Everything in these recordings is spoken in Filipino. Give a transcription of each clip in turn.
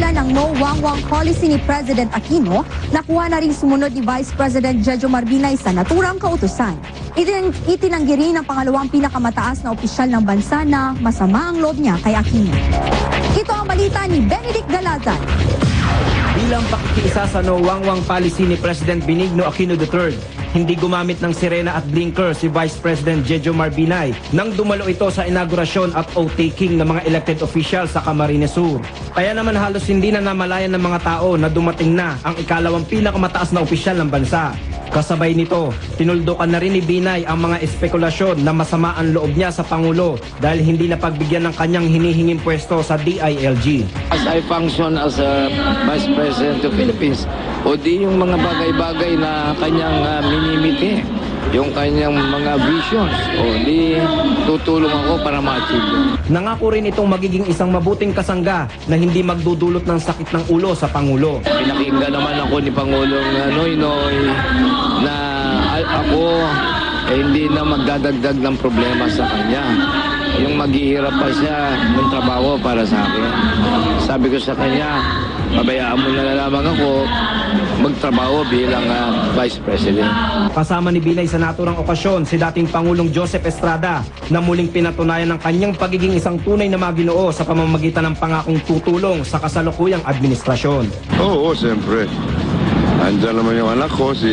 pamamagitan ng no wang-wang policy ni President Aquino, nakuha na rin sumunod ni Vice President Jejo Marbinay sa naturang kautusan. Itin itinanggi rin ng pangalawang pinakamataas na opisyal ng bansa na masama ang loob niya kay Aquino. Ito ang balita ni Benedict Galazan. Bilang pakikiisa sa no wang-wang policy ni President Benigno Aquino III, hindi gumamit ng sirena at blinker si Vice President Jejo Marbinay nang dumalo ito sa inaugurasyon at oath-taking ng mga elected officials sa Camarines Sur. Kaya naman halos hindi na namalayan ng mga tao na dumating na ang ikalawang pinakamataas na opisyal ng bansa. Kasabay nito, tinuldukan na rin ni Binay ang mga espekulasyon na masama ang loob niya sa Pangulo dahil hindi na pagbigyan ng kanyang hinihinging pwesto sa DILG. As I function as a Vice President of Philippines, o di yung mga bagay-bagay na kanyang uh, minimiti, yung kanyang mga visions, o di tutulong ako para ma-achieve yun. Nangako rin itong magiging isang mabuting kasangga na hindi magdudulot ng sakit ng ulo sa Pangulo. Pinakinggan naman ako ni Pangulong uh, Noy Noy na ako eh, hindi na magdadagdag ng problema sa kanya. Yung maghihirap pa siya ng trabaho para sa akin. Sabi ko sa kanya, pabayaan mo na lamang ako magtrabaho bilang uh, Vice President. Kasama ni Binay sa naturang okasyon si dating Pangulong Joseph Estrada na muling pinatunayan ng kanyang pagiging isang tunay na maginoo sa pamamagitan ng pangakong tutulong sa kasalukuyang administrasyon. Oo, siyempre. Andiyan naman yung anak ko, si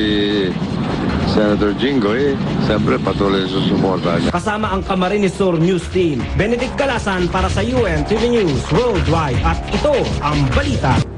Senator Jinggoy. Siyempre, patuloy susuporta niya. Kasama ang Camarines Sur News Team, Benedict Galasan para sa UN TV News Worldwide at ito ang balita.